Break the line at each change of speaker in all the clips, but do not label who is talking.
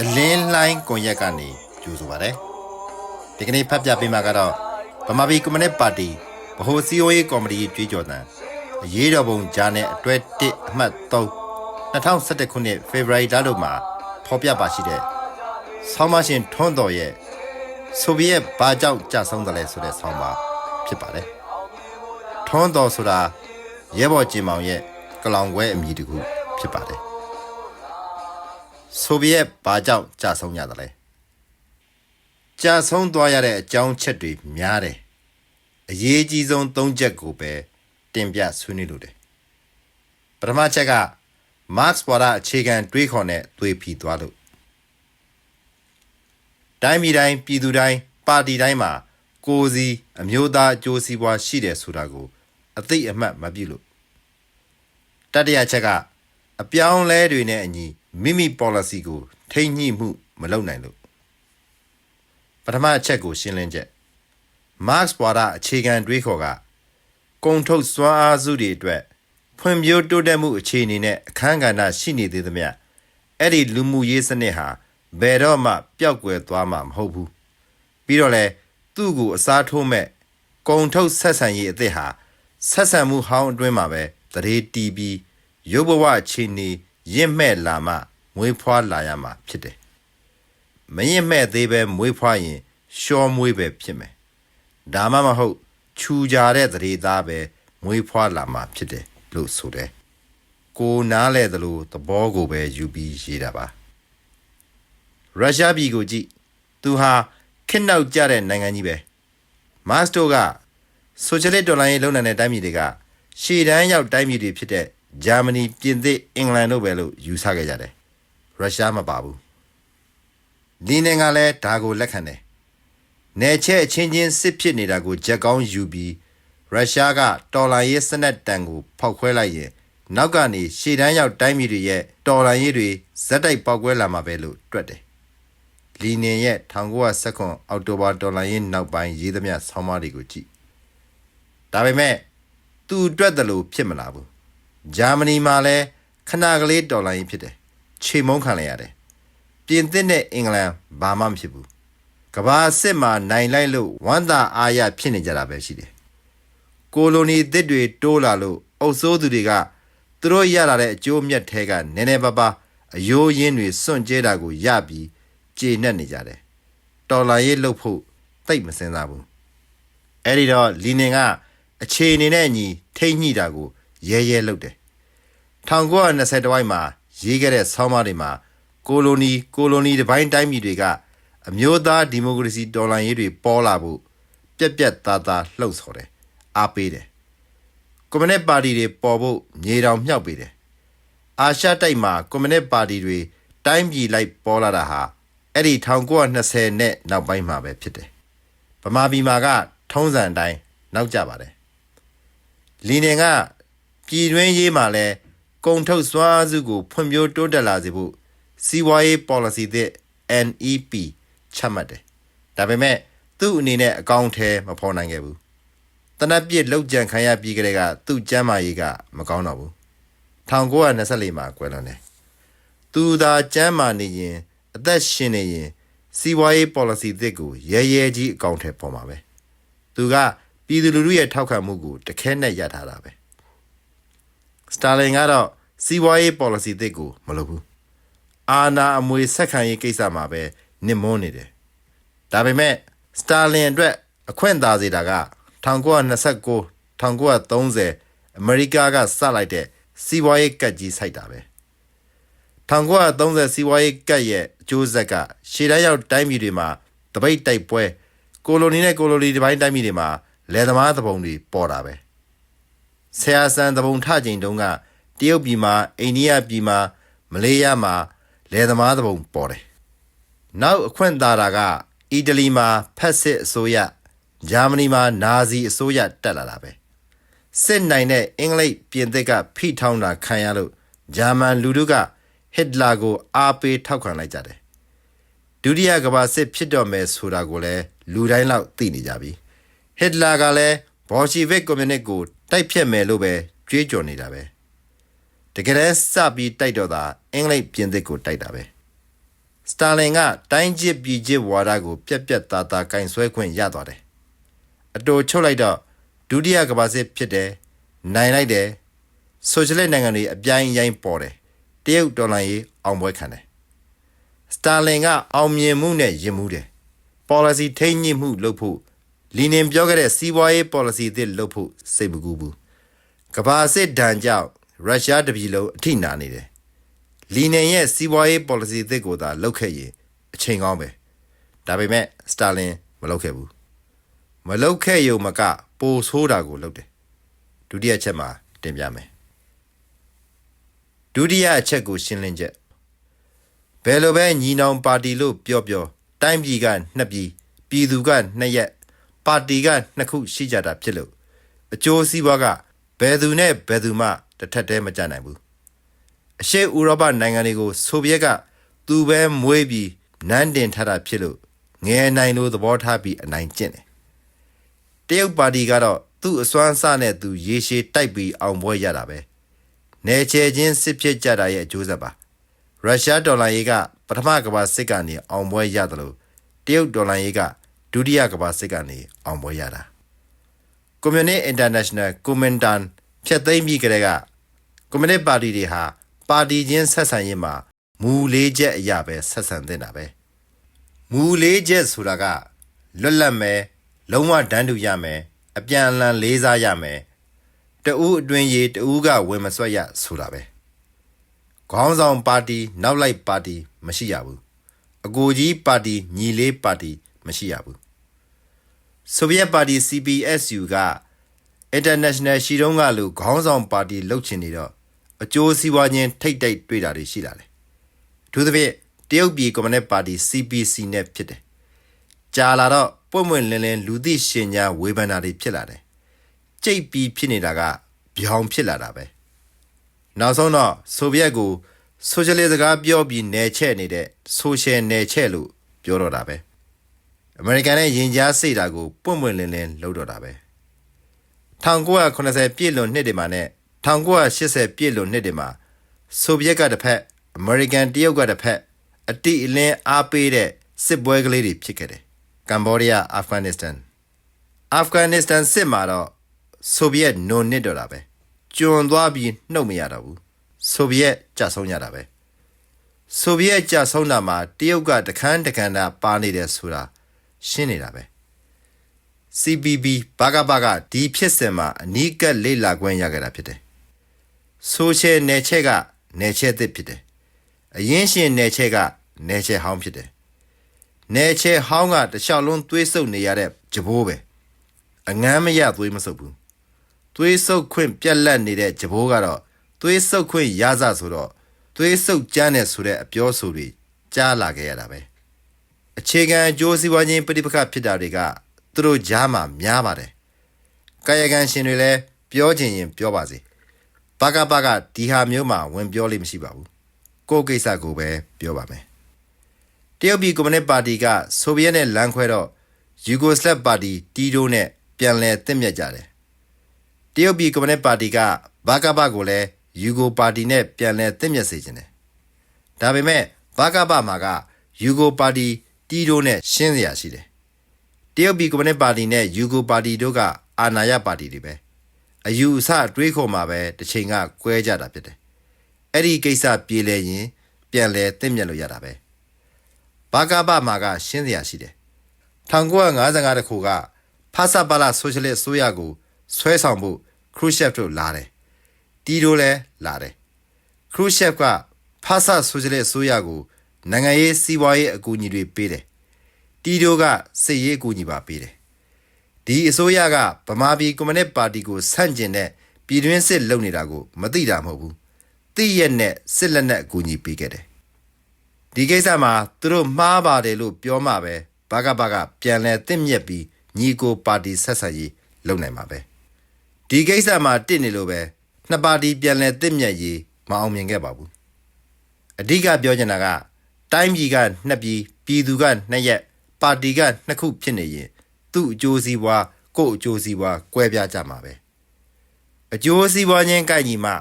အလင်းလှိုင်းကွန်ရက်ကနေကြိုဆိုပါရစေဒီကနေ့ဖတ်ပြပေးမှာကတော့ဗမာပြည်ကွန်မြူနစ်ပါတီဗဟိုစီအိုရေးကော်မတီကြွေးကြော်တန်အရေးတော်ပုံဂျာနယ်အတွဲ1အမှတ်3 2011ခုနှစ်ဖေဖော်ဝါရီလတို့မှာဖော်ပြပါရှိတဲ့ဆောင်းမရှင်ထွန်းတော်ရဲ့ဆိုဗီယက်ဘာကြောင့်ကြာဆုံးတယ်လဲဆိုတဲ့ဆောင်းပါဖြစ်ပါတယ် ထွန်းတော်ဆိုတာရဲဘော်ကျင်မောင်ရဲ့ကလောင်ခွဲအမည်တခုဖြစ်ပါတယ်ဆိုဗီယက်ဘာကြောင့်ကြာဆုံးရတယ်လဲကြာဆုံးသွားရတဲ့အကြောင်းချက်တွေများတယ်အရေးကြီးဆုံး၃ချက်ကိုပဲတင်ပြဆွေးနွေးလို့တယ်ပထမချက်က Marx ပေါ်တာအခြေခံတွေးခေါ်နဲ့သွေးဖီသွားလို့တိုင်းပြည်တိုင်းပြည်သူတိုင်းပါတီတိုင်းမှာကိုယ်စီအမျိုးသားအကျိုးစီးပွားရှိတယ်ဆိုတာကို အသိအမှတ်မပြုလို့တတိယချက်ကအပြောင်းလဲတွေနဲ့အညီမိမိ policy ကို ထိမ့်ညှိမှုမလုပ်နိုင်လို့ပထမအချက်ကိုရှင်းလင်းချက် Marx ပွာဒအခြေခံတွေးခေါ်ကကုံထုတ်စွမ်းအားစုတွေအတွက်ဖွံ့ဖြိုးတိုးတက်မှုအခြေအနေနဲ့အခန်းကဏ္ဍရှိနေသေးသမျှအဲ့ဒီလူမှုရေးစနစ်ဟာဘယ်တော့မှပျောက်ကွယ်သွားမှာမဟုတ်ဘူးပြီးတော့လဲသူ့ကိုအစားထိုးမဲ့ကုံထုတ်ဆက်ဆံရေးအသစ်ဟာ ဆက်ဆံမှုဟောင်းအတွင်းမှာပဲတရေတီးပြီးရုပ်ဘဝအခြေအနေရင့်မဲ့လာမှမွေးဖွားလာရမှာဖြစ်တယ်မရင်မဲ့သေးပဲမွေးဖွားရင်ရှောမွေးပဲဖြစ်မယ်ဒါမှမဟုတ်ခြူကြတဲ့သတိသားပဲမွေးဖွားလာမှာဖြစ်တယ်လို့ဆိုတယ်ကိုနားလဲသလိုသဘောကိုပဲယူပြီးရေးတာပါရုရှားပြည်ကိုကြည့်သူဟာခစ်နောက်ကြတဲ့နိုင်ငံကြီးပဲမတ်စတိုက ဆိုရှယ်လစ်ဒေါ်လာရေးလုံနိုင်တဲ့တိုင်းပြည်တွေကရှေ့တန်းရောက်တိုင်းပြည်တွေဖြစ်တဲ့ဂျာမနီပြင်သစ်အင်္ဂလန်တို့ပဲလို့ယူဆခဲ့ကြတယ်ရုရှားမပါဘူးလီနင်ကလည်းဒါကိုလက်ခံတယ်နယ်ချဲအချင်းချင်းစစ်ဖြစ်နေတာကိုကြက်ကောင်းယူပြီးရုရှားကတော်လိုင်းရေးစနက်တန်ကိုဖောက်ခွဲလိုက်ရင်နောက်ကနေရှေ့တန်းရောက်တိုင်းပြည်တွေရဲ့တော်လိုင်းရေးတွေဇက်တိုက်ပောက်ကွဲလာမှာပဲလို့တွက်တယ်လီနင်ရဲ့1919အောက်တိုဘာတော်လိုင်းရေးနောက်ပိုင်းရေးသမျှဆောင်းပါးတွေကိုကြည့် ဒါပေမဲ့သူတွက်တယ်လို့ဖြစ်မလာဘူးဂျာမနီမှာလည်းခဏကလေးတော်လိုင်းရေးဖြစ်တယ်ခြေမုံခံလိုက်ရတယ်ပြင်သစ်နဲ့အင်္ဂလန်ဘာမှမဖြစ်ဘူးကဘာစစ်မှာနိုင်လိုက်လို့ဝမ်းသာအားရဖြစ်နေကြတာပဲရှိတယ်။ကိုလိုနီသစ်တွေတိုးလာလို့အုပ်စိုးသူတွေကသူတို့ရလာတဲ့အကျိုးမြတ်ထဲကနည်းနည်းပါးပါးအယိုးရင်းတွေစွန့်ကြဲတာကိုရပြီးကျေနပ်နေကြတယ်။တော်လာရေးလှုပ်ဖို့တိတ်မစင်စားဘူး။အဲ့ဒီတော့လီနင်က အခြေအနေနဲ့အညီထိမ့်ညှိတာကိုရဲရဲလုပ်တယ်။1920တဝိုက်မှာရေးခဲ့တဲ့ဆောင်းပါးတွေမှာကိုလိုနီကိုလိုနီတစ်ပိုင်းတိုင်းပြည်တွေကအမျိုးသားဒီမိုကရေစီတော်လှန်ရေးတွေပေါ်လာဖို့ပြက်ပြက်သားသားလှုပ်ဆော်တယ်အားပေးတယ်ကွန်မြူနစ်ပါတီတွေပေါ်ဖို့မြေတောင်မြောက်ပေးတယ်အာရှတိုက်မှာကွန်မြူနစ်ပါတီတွေတိုင်းပြည်လိုက်ပေါ်လာတာဟာအဲ့ဒီ1920နဲ့နောက်ပိုင်းမှာပဲဖြစ်တယ်ဗမာပြည်မှာကထုံးစံအတိုင်းနောက်ကျပါတယ် လီနင်ကပြည်တွင်းရေးမှာလဲကုံထုတ်စွမ်းအားစုကိုဖွံ့ဖြိုးတိုးတက်လာစေဖို့စီးပွားရေး policy သစ် NEP ချမှတ်တယ်။ဒါပေမဲ့သူ့အနေနဲ့အကောင့်ထဲမဖော်နိုင်ခဲ့ဘူး။တနက်ပြစ်လောက်ကြံခံရပြီးကလေးကသူ့ကျမ်းမာရေးကမကောင်းတော့ဘူး။1924မှာကွယ်လွန်တယ်။သူသာကျမ်းမာနေရင်အသက်ရှင်နေရင်စီးပွားရေး policy သစ်ကိုရဲရဲကြီးအကောင့်ထဲပေါ်မှာပဲ။သူက ပြည်သူလူထုရဲ့ထောက်ခံမှုကိုတခဲနဲ့ရထားတာပဲ။စတာလင်ကတော့စီးပွားရေး policy သစ်ကိုမလုပ်ဘူး။အာနာအမွေဆက်ခံရေးကိစ္စမှာပဲနစ်မွန်းနေတယ်။ဒါပေမဲ့စတာလင်အတွက်အခွင့်သာစေတာက1929 1930အမေရိကကစလိုက်တဲ့စီးပွားရေးကတ်ကြီးစိုက်တာပဲ။1930စီးပွားရေးကတ်ရဲ့အကျိုးဆက်ကရှေ့တန်းရောက်တိုင်းပြည်တွေမှာတပိတ်တိုက်ပွဲကိုလိုနီနဲ့ကိုလိုနီဒီပိုင်းတိုင်းပြည်တွေမှာ လယ်သမားသဘုံတွေပေါ်တာပဲ။ဆရာဆန်သဘုံထချိန်တုန်းကတရုတ်ပြည်မှာအိန္ဒိယပြည်မှာမလေးရှားမှာလယ်သမားသဘုံပေါ်တယ်။နောက်အခွင့်သာတာကအီတလီမှာဖက်စစ်အစိုးရဂျာမနီမှာနာဇီအစိုးရတက်လာတာပဲ။စစ်နိုင်တဲ့အင်္ဂလိပ်ပြင်သစ်ကဖိထောင်းတာခံရလို့ဂျာမန်လူထုကဟစ်တလာကိုအားပေးထောက်ခံလိုက်ကြတယ်။ဒုတိယကမ္ဘာစစ်ဖြစ်တော့မယ်ဆိုတာကိုလည်းလူတိုင်းလောက်သိနေကြပြီ။ ဟစ်တလာကလည်းဘော်ရှီဗစ်ကွန်မြူနစ်ကိုတိုက်ဖြတ်မယ်လို့ပဲကြွေးကြော်နေတာပဲတကယ်တမ်းစပြီးတိုက်တော့တာအင်္ဂလိပ်ပြင်သစ်ကိုတိုက်တာပဲစတာလင်ကတိုင်းကျစ်ပြည်ကျစ်ဝါဒကို ပြက်ပြက်သားသားကင်ဆွဲခွင့်ရသွားတယ်အတူချုပ်လိုက်တော့ဒုတိယကမ္ဘာစစ်ဖြစ်တယ်နိုင်လိုက်တယ်ဆိုရှယ်လစ်နိုင်ငံတွေအပြိုင်အရင်ပေါ်တယ်တရုတ်ဒေါ်လာရေးအောင်ပွဲခံတယ်စတာလင်ကအောင်မြင်မှုနဲ့ရင်မှုတယ် policy ထိန်းညှိမှုလုပ်ဖို့ လီနင်ပြောခဲ့တဲ့စီးပွားရေး policy အသစ်လုပ်ဖို့စိတ်မကူဘူးကမ္ဘာစစ်ဒဏ်ကြောင့်ရုရှားတပြည်လုံးအထိနာနေတယ်လီနင်ရဲ့စီးပွားရေး policy အသစ်ကိုသာလုပ်ခဲ့ရင်အချိန်ကောင်းပဲဒါပေမဲ့စတာလင်မလုပ်ခဲ့ဘူးမလုပ်ခဲ့ရုံမက ပိုဆိုးတာကိုလုပ်တယ်ဒုတိယချက်မှာတင်ပြမယ်ဒုတိယအချက်ကိုရှင်းလင်းချက်ဘယ်လိုပဲညီနောင်ပါတီလို့ပြောပြောတိုင်းပြည်ကနှစ်ပြည်ပြည်သူကနှစ်ရက် ပါတီကနှစ်ခုရှိကြတာဖြစ်လို့အကျိုးစီးပွားကဘယ်သူနဲ့ဘယ်သူမှတစ်ထက်တည်းမကြနိုင်ဘူးအရှေ့ဥရောပနိုင်ငံတွေကိုဆိုဗီယက်ကသူပဲမွေးပြီးနန်းတင်ထားတာဖြစ်လို့ငယ်နိုင်လို့သဘောထားပြီးအနိုင်ကျင့်တယ်တရုတ်ပါတီကတော့သူ့အစွမ်းအစနဲ့သူရေရှည်တိုက်ပြီးအောင်ပွဲရတာပဲနေချေချင်းစစ်ဖြစ်ကြတာရဲ့အကျိုးဆက်ပါရုရှားဒေါ်လာရေးကပထမကမ္ဘာစစ်ကနေအောင်ပွဲရတယ်လို့တရုတ်ဒေါ်လာရေးက ဒုတိယကမ္ဘာစစ်ကနေအောင်ပွဲရတာကွန်မြူနစ်အင်တာနေရှင်နယ်ကွန်မန်တန်ဖြတ်သိမ်းပြီးကြတဲ့ကကွန်မြူနစ်ပါတီတွေဟာပါတီချင်းဆက်ဆံရေးမှာမူလေးချက်အရာပဲဆက်ဆံတင်တာပဲမူလေးချက်ဆိုတာကလွတ်လပ်မယ်လုံးဝတန်းတူရမယ်အပြန်အလှန်လေးစားရမယ်တဦးအတွင်းရေးတဦးကဝင်မဆွတ်ရဆိုတာပဲခေါင်းဆောင်ပါတီနောက်လိုက်ပါတီမရှိရဘူးအကိုကြီးပါတီညီလေးပါတီမရှိရဘူး ဆိုဗီယက်ပါတီ CPSU က International ရှိတုံးကလူခေါင်းဆောင်ပါတီလှုပ်ချင်နေတော့အကျိုးစီးပွားချင်းထိတ်တိတ်တွေ့တာတွေရှိလာတယ်အထူးသဖြင့်တရုတ်ပြည်ကွန်မြူနစ်ပါတီ CPC နဲ့ဖြစ်တယ်ကြာလာတော့ပွင့်ပွင့်လင်းလင်းလူသိရှင်ကြားဝေဖန်တာတွေဖြစ်လာတယ်ကြိတ်ပြီးဖြစ်နေတာကဗျောင်ဖြစ်လာတာပဲနောက်ဆုံးတော့ဆိုဗီယက်ကိုဆိုရှယ်လစ်စကားပြောပြီးနယ်ချဲ့နေတဲ့ဆိုရှယ်နယ်ချဲ့လို့ပြောတော့တာပဲ အမေရိကန်နဲ့ယင်ကြားစိတ်တာကိုပွင့်ပွင့်လင်းလင်းလုပ်တော့တာပဲ1980ပြည့်လွန်နှစ်တွေမှာနဲ့1980ပြည့်လွန်နှစ်တွေမှာဆိုဗီယက်ကတစ်ဖက်အမေရိကန်တရုတ်ကတစ်ဖက်အတိအလင်းအားပေးတဲ့စစ်ပွဲကလေးတွေဖြစ်ခဲ့တယ်ကမ်ဘောဒီးယားအာဖဂန်နစ္စတန်အာဖဂန်နစ္စတန်စစ်မှာတော့ဆိုဗီယက်နုံနစ်တော့တာပဲကျွံသွားပြီးနှုတ်မရတော့ဘူးဆိုဗီယက်ကြာဆုံးကြတာပဲဆိုဗီယက်ကြာဆုံးတာမှာတရုတ်ကတခန်းတခန်းတာပါနေတယ်ဆိုတာ ရှင်းနေတာပဲ CPB ဘာကဘာကဒီဖြစ်စဉ်မှာအနီးကပ်လေ့လာခွင့်ရခဲ့တာဖြစ်တယ်ဆိုရှယ်နယ်ချက်ကနယ်ချက်သစ်ဖြစ်တယ်အရင်ရှင်နယ်ချက်ကနယ်ချက်ဟောင်းဖြစ်တယ်နယ်ချက်ဟောင်းကတခြားလုံးသွေးဆုပ်နေရတဲ့ကြဘိုးပဲအငမ်းမရသွေးမဆုပ်ဘူးသွေးဆုပ်ခွင့်ပြက်လက်နေတဲ့ဂျဘိုးကတော့သွေးဆုပ်ခွင့်ရစဆိုတော့သွေးဆုပ်ကြမ်းတဲ့ဆိုတဲ့အပြောဆိုတွေကြားလာခဲ့ရတာပဲ အခြေခံအကျိုးစီးပွားချင်းပြိပခဖြစ်တာတွေကသူတို့ကြားမှာများပါတယ်ကာယကံရှင်တွေလည်းပြောချင်ရင်ပြောပါစေဘကဘကဒီဟာမျိုးမှာဝင်ပြောလို့မရှိပါဘူးကိုယ့်ကိစ္စကိုပဲပြောပါမယ်တရုတ်ပြည်ကွန်မြူနစ်ပါတီကဆိုဗီယက်နဲ့လမ်းခွဲတော့ယူဂိုစလဗ်ပါတီတီတိုနဲ့ပြန်လည်တင့်မြတ်ကြတယ်တရုတ်ပြည်ကွန်မြူနစ်ပါတီကဘာကဘကိုလည်းယူဂိုပါတီနဲ့ပြန်လည်တင့်မြတ်စေခြင်းတယ်။ဒါပေမဲ့ဘာကဘမှာကယူဂိုပါတီ တီတိုနဲ့ရှင်းစရာရှိတယ်။တရုတ်ပြည်ကွန်မြူနစ်ပါတီနဲ့ယူဂိုပါတီတို့ကအာဏာရပါတီတွေပဲ။အယူအဆအတွေးခေါ်မှာပဲတစ်ချိန်ကကွဲကြတာဖြစ်တယ်။အဲ့ဒီကိစ္စပြေလည်ရင်ပြန်လည်တင့်မြတ်လို့ရတာပဲ။ဘာကဘမှာကရှင်းစရာရှိတယ်။1955တခုကဖာဆာပါလာဆိုရှယ်လစ်အစိုးရကိုဆွဲဆောင်ဖို့ခရူရှက်တို့လာတယ်။တီတိုလည်းလာတယ်။ခရူရှက်ကဖာဆာဆိုရှယ်လစ်အစိုးရကို နိုင်ငံရေးစီးပွားရေးအကူအညီတွေပေးတယ်။တီတိုကစစ်ရေးအကူအညီပါပေးတယ်။ဒီအစိုးရကဗမာပြည်ကွန်မြူနစ်ပါတီကိုဆန့်ကျင်တဲ့ပြည်တွင်းစစ်လုပ်နေတာကိုမသိတာမဟုတ်ဘူး။သိရက်နဲ့စစ်လက်နက်အကူအညီပေးခဲ့တယ်။ဒီကိစ္စမှာသူတို့မှားပါတယ်လို့ပြောမှပဲဘာကဘာကပြန်လဲတင့်မြက်ပြီးညီကိုပါတီဆက်ဆံရေးလုပ်နိုင်မှာပဲဒီကိစ္စမှာတစ်နေလို့ပဲနှစ်ပါတီပြန်လဲတင့်မြက်ရေးမအောင်မြင်ခဲ့ပါဘူးအဓိကပြောချင်တာက တိုင်းပြည်ကနှစ်ပြည်ပြည်သူကနှစ်ရက်ပါတီကနှစ်ခုဖြစ်နေရင်သူ့အကျိုးစီးပွားကိုယ့်အကျိုးစီးပွားကွဲပြားကြမှာပဲအကျိုးစီးပွားချင်းကိုက်ညီမှ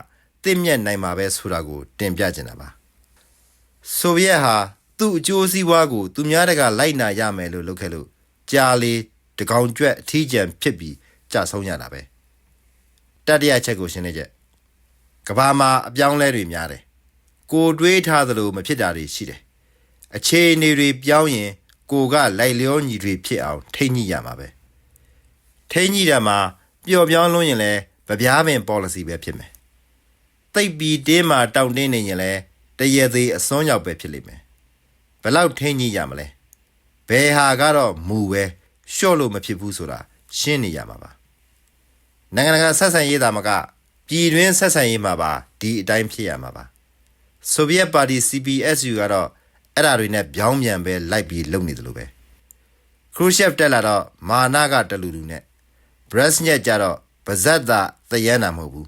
တင့်မြတ်နိုင်မှာပဲဆိုတာကို တင်ပြချင်တာပါဆိုဗီယက်ဟာသူ့အကျိုးစီးပွားကိုသူများတကလိုက်နာရမယ်လို့လုပ်ခဲ့လို့ကြာလေတကောင်ကျွက်အထီးကျန်ဖြစ်ပြီးကြာဆုံးရတာပဲတတိယချက်ကိုရှင်းနေချက်ကဘာမှာအပြောင်းလဲတွေများတယ်ကိုတွေးထားသလိုမဖြစ်တာတွေရှိတယ် အခြေအနေတွေပြောင်းရင်ကိုကလိုက်လျောညီတွေဖြစ်အောင်ထိမ့်ညှိရမှာပဲထိမ့်ညှိတာမှာပျော်ပြောင်းလွန်းရင်လည်းဗပြားပင် policy ပဲဖြစ်မယ်တိတ်ပြီးတင်းမှာတောင့်တင်းနေရင်လည်းတရသေးအစွန်းရောက်ပဲဖြစ်လိမ့်မယ်ဘယ်လောက်ထိမ့်ညှိရမလဲဘယ်ဟာကတော့မူပဲရှော့လို့မဖြစ်ဘူးဆိုတာရှင်းနေရမှာပါနိုင်ငံတကာဆက်ဆံရေးသာမကပြည်တွင်းဆက်ဆံရေးမှာပါဒီအတိုင်းဖြစ်ရမှာပါဆိုဗီယက်ပါတီ CPSU ကတော့ အဲ့ဓာတွေနဲ့ပြောင်းပြန်ပဲလိုက်ပြီးလုပ်နေတယ်လို့ပဲခရူရှက်တက်လာတော့မာနာကတလူလူနဲ့ဘရက်ညက်ကြတော့ပါဇက်သာသယန်းတာမဟုတ်ဘူး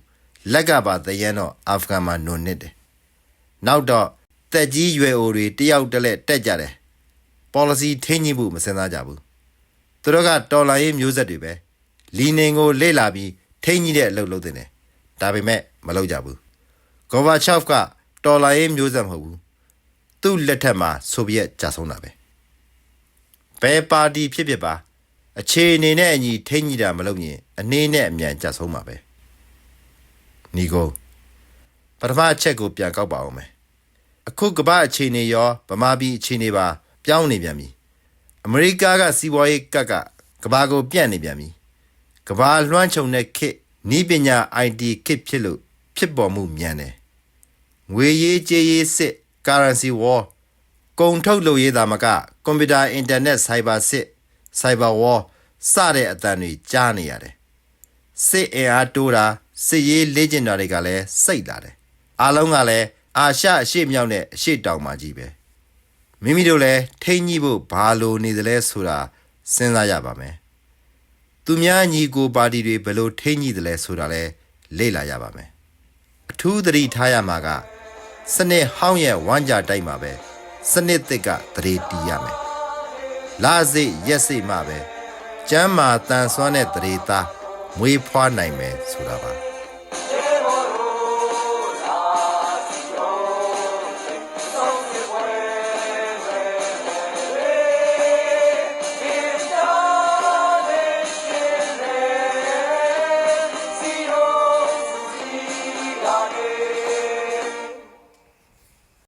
လက်ကပါသယန်းတော့အာဖဂန်မှာနုံနစ်တယ်နောက်တော့တက်ကြီးရွယ်အိုတွေတယောက်တလက်တက်ကြတယ် policy ထိန်းညှိဖို့မစင်စားကြဘူးသူတို့ကတော်လိုင်းရေးမျိုးဆက်တွေပဲလီနင်ကိုလေ့လာပြီးထိန်းညှိတဲ့အလုပ်လုပ်တင်တယ်ဒါပေမဲ့မလုပ်ကြဘူးဂိုဗာချော့ဖ်ကတော်လိုင်းရေးမျိုးဆက်မဟုတ်ဘူး သူ့လက်ထက်မှာဆိုဗီယက်ကြာဆုံးတာပဲဘယ်ပါတီဖြစ်ဖြစ်ပါအခြေအနေနဲ့အညီထိမ့်ညိတာမလုပ်ရင်အနေနဲ့အမြန်ကြဆုံးပါပဲညီကိုပထမအချက်ကိုပြန်ကောက်ပါအောင်မယ်အခုကမ္ဘာအခြေအနေရောဗမာပြည်အခြေအနေပါပြောင်းနေပြန်ပြီအမေရိကကစီးပွားရေးကတ်ကကမ္ဘာကိုပြန့်နေပြန်ပြီကမ္ဘာလွှမ်းခြုံတဲ့ခေတ်ဤပညာ IT ခေတ်ဖြစ်လို့ဖြစ်ပေါ်မှုမြန်တယ်ငွေရေးကြေးရေးစစ် currency war ကုန်ထုတ်လုပ်ရေးသာမကကွန်ပျူတာအင်တာနက်ဆိုင်ဘာစစ် cyber war စတဲ့အတန်တွေကြားနေရတယ်စစ်အင်အားတိုးတာစစ်ရေးလေ့ကျင့်တာတွေကလည်းစိတ်လာတယ်အားလုံးကလည်းအာရှအရှိမြောက်နဲ့အရှိတောင်မှကြီးပဲမိမိတို့လည်းထိမ့်ညှိဖို့ဘာလို့နေသလဲဆိုတာစဉ်းစားရပါမယ်သူများညီကိုပါတီတွေဘယ်လိုထိမ့်ညှိသလဲဆိုတာလည်းလေ့လာရပါမယ်အထူးသတိထားရမှာက စနစ်ဟောင်းရဲ့ဝမ်းကြတိုက်မှာပဲစနစ်သစ်ကသတိတီးရမယ်လာစိတ်ရက်စိတ်မှပဲကျမ်းမာတန်ဆွမ်းတဲ့တရေသားမွေးဖွားနိုင်မယ်ဆိုတာပါ